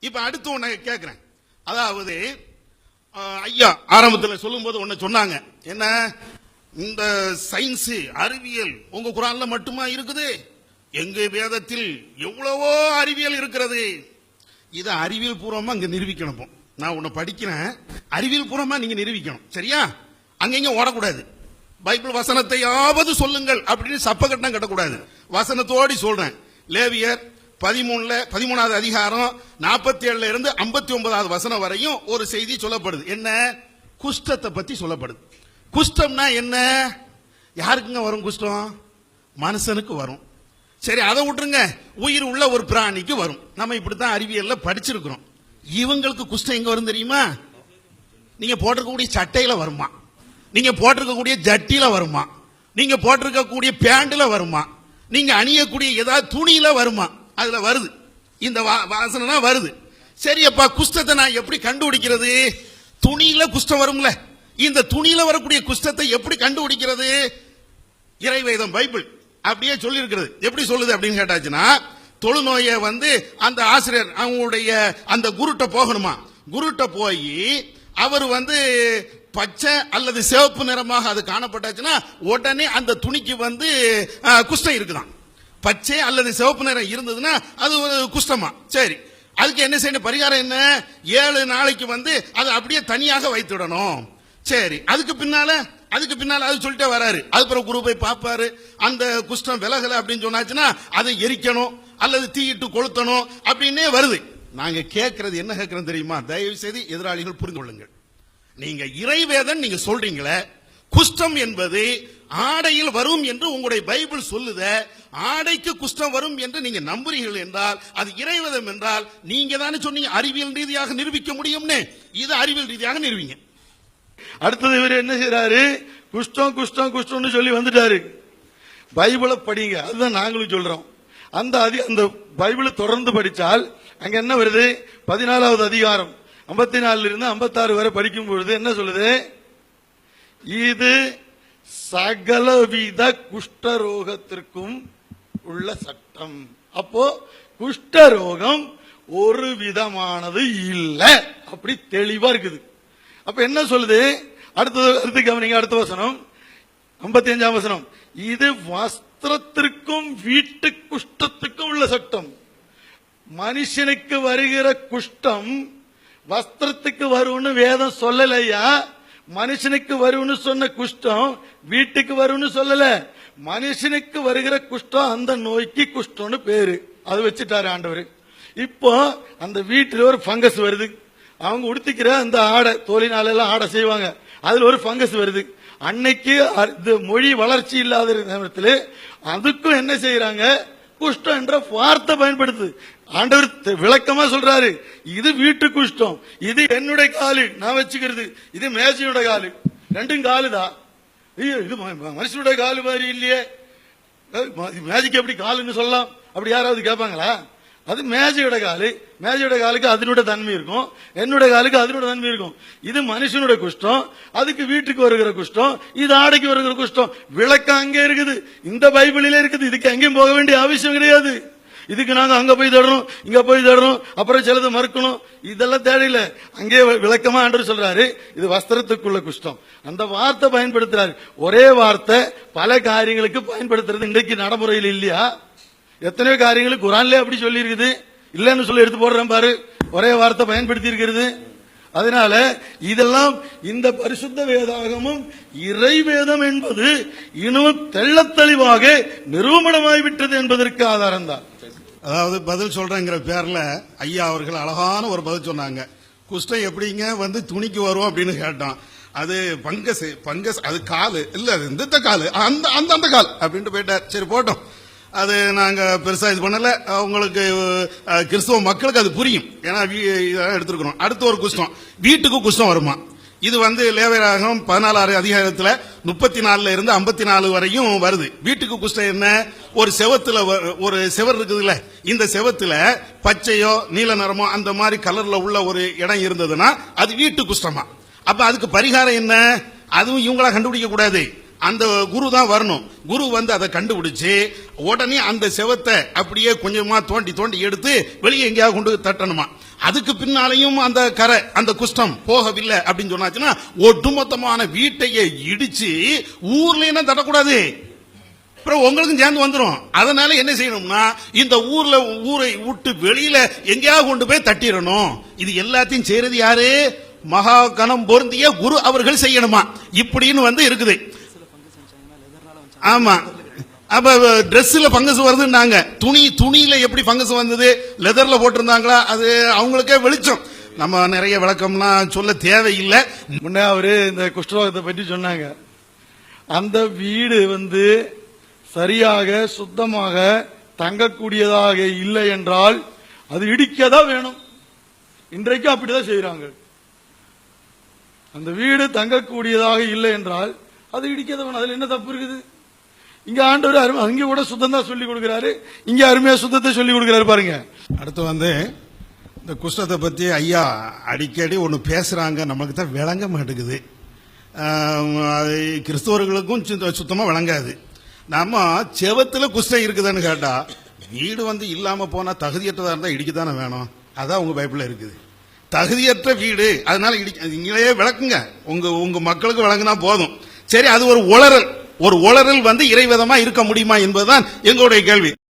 இப்ப அடுத்து உன்னை கேட்கிறேன் அதாவது ஐயா ஆரம்பத்தில் சொல்லும்போது ஒன்று சொன்னாங்க. என்ன? இந்த சயின்ஸு அறிவியல் உங்க குரான்ல மட்டுமா இருக்குது? எங்க வேதத்தில் எவ்வளவோ அறிவியல் இருக்கிறது. இதை அறிவியல் பூர்வமா இங்க நிரூபிக்கணும் நான் உன்னை படிக்கிறேன். அறிவியல் பூர்வமா நீங்க நிரூபிக்கணும். சரியா? அங்கங்க ஓடக்கூடாது. பைபிள் வசனத்தையாவது சொல்லுங்கள் அப்படின்னு சப்பகட்டம் கட்டக்கூடாது. வசனத்தோடி சொல்றேன். லேவியர் பதிமூணுல பதிமூணாவது அதிகாரம் நாற்பத்தி ஏழுல இருந்து ஐம்பத்தி ஒன்பதாவது வசனம் வரையும் ஒரு செய்தி சொல்லப்படுது. என்ன? குஷ்டத்தை பத்தி சொல்லப்படுது. குஷ்டம்னா என்ன? யாருக்குங்க வரும் குஷ்டம்? மனுஷனுக்கு வரும். சரி அதை விட்டுருங்க. உயிர் உள்ள ஒரு பிராணிக்கு வரும். நம்ம இப்படித்தான் அறிவியல்ல படிச்சிருக்கிறோம். இவங்களுக்கு குஷ்டம் எங்க வரும் தெரியுமா? நீங்க போட்டிருக்கக்கூடிய சட்டையில வருமா? நீங்க போட்டிருக்கக்கூடிய ஜட்டியில வருமா? நீங்க போட்டிருக்கக்கூடிய பேண்ட்ல வருமா? நீங்க அணியக்கூடிய ஏதாவது துணியில வருமா? அதுல வருது. இந்த வா- வாசனை வருது. சரி அப்பா குஷ்டத்தை நான் எப்படி கண்டுபிடிக்கிறது? துணியில குஷ்டம் வரும்ல. இந்த துணியில வரக்கூடிய குஷ்டத்தை எப்படி கண்டுபிடிக்கிறது? இறைவேதம் பைபிள். அப்படியே சொல்லி இருக்கிறது எப்படி சொல்லுது அப்படின்னு கேட்டாச்சுன்னா தொழுநோயை வந்து அந்த ஆசிரியர் அவங்களுடைய அந்த குருட்ட போகணுமா? குருட்ட போய் அவர் வந்து பச்சை அல்லது சிவப்பு நிறமாக அது காணப்பட்டாச்சுன்னா உடனே அந்த துணிக்கு வந்து குஷ்டம் இருக்குதாம் பச்சை அல்லது சிவப்பு நிறம் இருந்ததுன்னா அது ஒரு குஷ்டமா. சரி. அதுக்கு என்ன செய்யணும்? பரிகாரம் என்ன? ஏழு நாளைக்கு வந்து அதை அப்படியே தனியாக வைத்துடணும். சரி. அதுக்கு பின்னால அதுக்கு பின்னால் அது சொல்லிட்டே வராரு. அதுக்கப்புறம் குரு போய் பார்ப்பாரு. அந்த குஷ்டம் விலகல அப்படின்னு சொன்னாச்சுன்னா அதை எரிக்கணும். அல்லது தீயிட்டு கொளுத்தணும். அப்படின்னே வருது. நாங்க கேட்கறது என்ன கேட்கறோம் தெரியுமா? தயவு செய்து எதிராளிகள் புரிந்து கொள்ளுங்கள். நீங்க இறைவேதன் நீங்க சொல்றீங்களே குஷ்டம் என்பது ஆடையில் வரும் என்று உங்களுடைய பைபிள் சொல்லுத ஆடைக்கு குஷ்டம் வரும் என்று நீங்க நம்புறீர்கள் என்றால் அது இறைவதம் என்றால் நீங்க தானே சொன்னீங்க அறிவியல் ரீதியாக நிரூபிக்க முடியும்னு. இது அறிவியல் ரீதியாக நிரூபிங்க. அடுத்தது இவர் என்ன செய்யறாரு குஷ்டம் குஷ்டம் குஷ்டம்னு சொல்லி வந்துட்டாரு. பைபிளை படிங்க அதுதான் நாங்களும் சொல்றோம். அந்த அதி அந்த பைபிளை தொடர்ந்து படித்தால் அங்க என்ன வருது? பதினாலாவது அதிகாரம். ஐம்பத்தி நாலுல இருந்து ஐம்பத்தாறு வரை படிக்கும் பொழுது என்ன சொல்லுது? இது சகலவித குஷ்டரோகத்திற்கும் உள்ள சட்டம். அப்போ குஷ்டரோகம் ஒரு விதமானது இல்லை. அப்படி தெளிவா இருக்குது. அப்ப என்ன சொல்லுது? அடுத்தது அடுத்து கவனிங்க அடுத்த வசனம். ஐம்பத்தி அஞ்சாம் வசனம். இது வஸ்திரத்திற்கும் வீட்டு குஷ்டத்துக்கும் உள்ள சட்டம். மனுஷனுக்கு வருகிற குஷ்டம் வஸ்திரத்துக்கு வரும்னு வேதம் சொல்லலையா? மனுஷனுக்கு வரும்னு சொன்ன குஷ்டம் வீட்டுக்கு வரும்னு சொல்லல. மனுஷனுக்கு வருகிற குஷ்டம் அந்த நோய்க்கு குஷ்டம்னு பேரு. அது வச்சுட்டாரு ஆண்டவர். இப்போ அந்த வீட்டில் ஒரு ஃபங்கஸ் வருது. அவங்க உடுத்திக்கிற அந்த ஆடை தோலினால எல்லாம் ஆடை செய்வாங்க. அதில் ஒரு ஃபங்கஸ் வருது. அன்னைக்கு அ- மொழி வளர்ச்சி இல்லாத நேரத்தில் அதுக்கும் என்ன செய்யறாங்க குஷ்டம் என்ற வார்த்தை பயன்படுத்து ஆண்டவர் விளக்கமா சொல்றாரு. இது வீட்டு குஷ்டம். இது என்னுடைய காலு. நான் வச்சுக்கிறது. இது மேஜையோட காலு. ரெண்டும் காலுதான் ஐயோ இது ம- மனுஷனுடைய காலு மாதிரி இல்லையே. மேஜிக்கு எப்படி காலுன்னு சொல்லலாம்? அப்படி யாராவது கேட்பாங்களா அது மேஜையோட காலு. மேஜையோட காலுக்கு அதனோட தன்மை இருக்கும். என்னோட காலுக்கு அதனோட தன்மை இருக்கும். இது மனுஷனுடைய குஷ்டம். அதுக்கு வீட்டுக்கு வருகிற குஷ்டம். இது ஆடைக்கு வருகிற குஷ்டம். விளக்கம் அங்கே இருக்குது. இந்த பைபிளிலே இருக்குது. இதுக்கு எங்கேயும் போக வேண்டிய அவசியம் கிடையாது. இதுக்கு நாங்க அங்க போய் தேடணும் இங்க போய் தேடணும் அப்புறம் சிலது மறுக்கணும். இதெல்லாம் தேவையில்ல. அங்கே விளக்கமா என்று சொல்றாரு. இது வஸ்திரத்துக்குள்ள குஷ்டம். அந்த வார்த்தை பயன்படுத்துறாரு. ஒரே வார்த்தை பல காரியங்களுக்கு பயன்படுத்துறது. இன்றைக்கு நடைமுறையில் இல்லையா? எத்தனையோ காரியங்களுக்கு குரான்ல அப்படி சொல்லியிருக்குது. இல்லைன்னு சொல்லி எடுத்து போடுறேன் பாரு. ஒரே வார்த்தை பயன்படுத்தி இருக்கிறது அதனால இதெல்லாம் இந்த பரிசுத்த வேதாகமும் இறை வேதம் என்பது இன்னும் தெள்ளத் தெளிவாக நிரூபணமாய்விட்டது என்பதற்கு ஆதாரம் தான். அதாவது பதில் சொல்றேங்கிற பேர்ல ஐயா அவர்கள் அழகான ஒரு பதில் சொன்னாங்க. குஷ்டம் எப்படிங்க வந்து துணிக்கு வரும் அப்படின்னு கேட்டான். அது பங்கஸ் பங்கஸ் அது காலு. இல்ல அது இந்த காலு. அந்த அந்த அந்த கால் அப்படின்ட்டு போயிட்டார். சரி போட்டோம். அது நாங்கள் பெருசாக இது பண்ணலை. உங்களுக்கு அஹ், கிறிஸ்துவ மக்களுக்கு அது புரியும். ஏன்னா வீ- இதெல்லாம் எடுத்திருக்கிறோம். அடுத்து ஒரு குஷ்டம் வீட்டுக்கு குஷ்டம் வருமா? இது வந்து லேவராகம் பதினாலாறு அதிகாரத்தில் முப்பத்தி நாலுல இருந்து ஐம்பத்தி நாலு வரையும் வருது. வீட்டுக்கு குஷ்டம் என்ன? ஒரு செவத்துல வ- ஒரு செவர் இருக்குதுல்ல? இந்த செவத்துல பச்சையோ நீல நிறமோ அந்த மாதிரி கலர்ல உள்ள ஒரு இடம் இருந்ததுன்னா அது வீட்டு குஷ்டமா அப்ப அதுக்கு பரிகாரம் என்ன? அதுவும் இவங்களா கண்டுபிடிக்க கூடாது. அந்த குரு தான் வரணும். குரு வந்து அதை கண்டுபிடிச்சு உடனே அந்த செவத்தை அப்படியே கொஞ்சமா தோண்டி தோண்டி எடுத்து வெளியே எங்கேயாவது கொண்டு தட்டணுமா? அதுக்கு பின்னாலையும் அந்த கரை அந்த குஷ்டம் போகவில்லை அப்படின்னு சொன்னாச்சுன்னா ஒட்டுமொத்தமான வீட்டையே இடிச்சு ஊர்ல தட்டக்கூடாது. அப்புறம் உங்களுக்கும் சேர்ந்து வந்துடும் அதனால என்ன செய்யணும்னா இந்த ஊர்ல ஊரை விட்டு வெளியில எங்கேயாவது கொண்டு போய் தட்டிடணும். இது எல்லாத்தையும் செய்யறது யாரு? மகா கணம் பொருந்திய குரு அவர்கள் செய்யணுமா? இப்படின்னு வந்து இருக்குது. ஆமா. அப்ப ட்ரெஸ்ல பங்கஸ் வருதுன்னாங்க. துணி துணியில எப்படி பங்கஸ் வந்தது? லெதர்ல போட்டிருந்தாங்களா? அது அவங்களுக்கே வெளிச்சம். நம்ம நிறைய விளக்கம்லாம் சொல்ல தேவையில்லை. முன்னே அவரு இந்த குஷ்டரோகத்தை பற்றி சொன்னாங்க. அந்த வீடு வந்து சரியாக சுத்தமாக தங்கக்கூடியதாக இல்லை என்றால் அது இடிக்கதான் வேணும். இன்றைக்கு அப்படிதான் செய்யறாங்க அந்த வீடு தங்கக்கூடியதாக இல்லை என்றால் அது இடிக்கதான் வேணும். அதுல என்ன தப்பு இருக்குது? இங்க ஆண்டவர் அருமை அங்க கூட சுத்தம் தான் சொல்லி கொடுக்கிறாரு. இங்க அருமையா சுத்தத்தை சொல்லி கொடுக்கிறாரு பாருங்க. அடுத்து வந்து இந்த குஷ்டத்தை பற்றி ஐயா அடிக்கடி ஒன்று பேசுகிறாங்க நமக்கு தான் விளங்க மாட்டேங்குது. அது கிறிஸ்தவர்களுக்கும் சுத்தமாக விளங்காது. நம்ம செவத்தில் குஷ்டம் இருக்குதுன்னு கேட்டால் வீடு வந்து இல்லாமல் போனால் தகுதியற்றதாக இருந்தால் இடிக்க தானே வேணும்? அதான் உங்கள் பைப்பில் இருக்குது. தகுதியற்ற வீடு அதனால இடி நீங்களே விளக்குங்க. உங்க உங்க மக்களுக்கு விளங்குனா போதும். சரி அது ஒரு உளறல். ஒரு உளறல் வந்து இறைவிதமா இருக்க முடியுமா என்பதுதான் எங்களுடைய கேள்வி.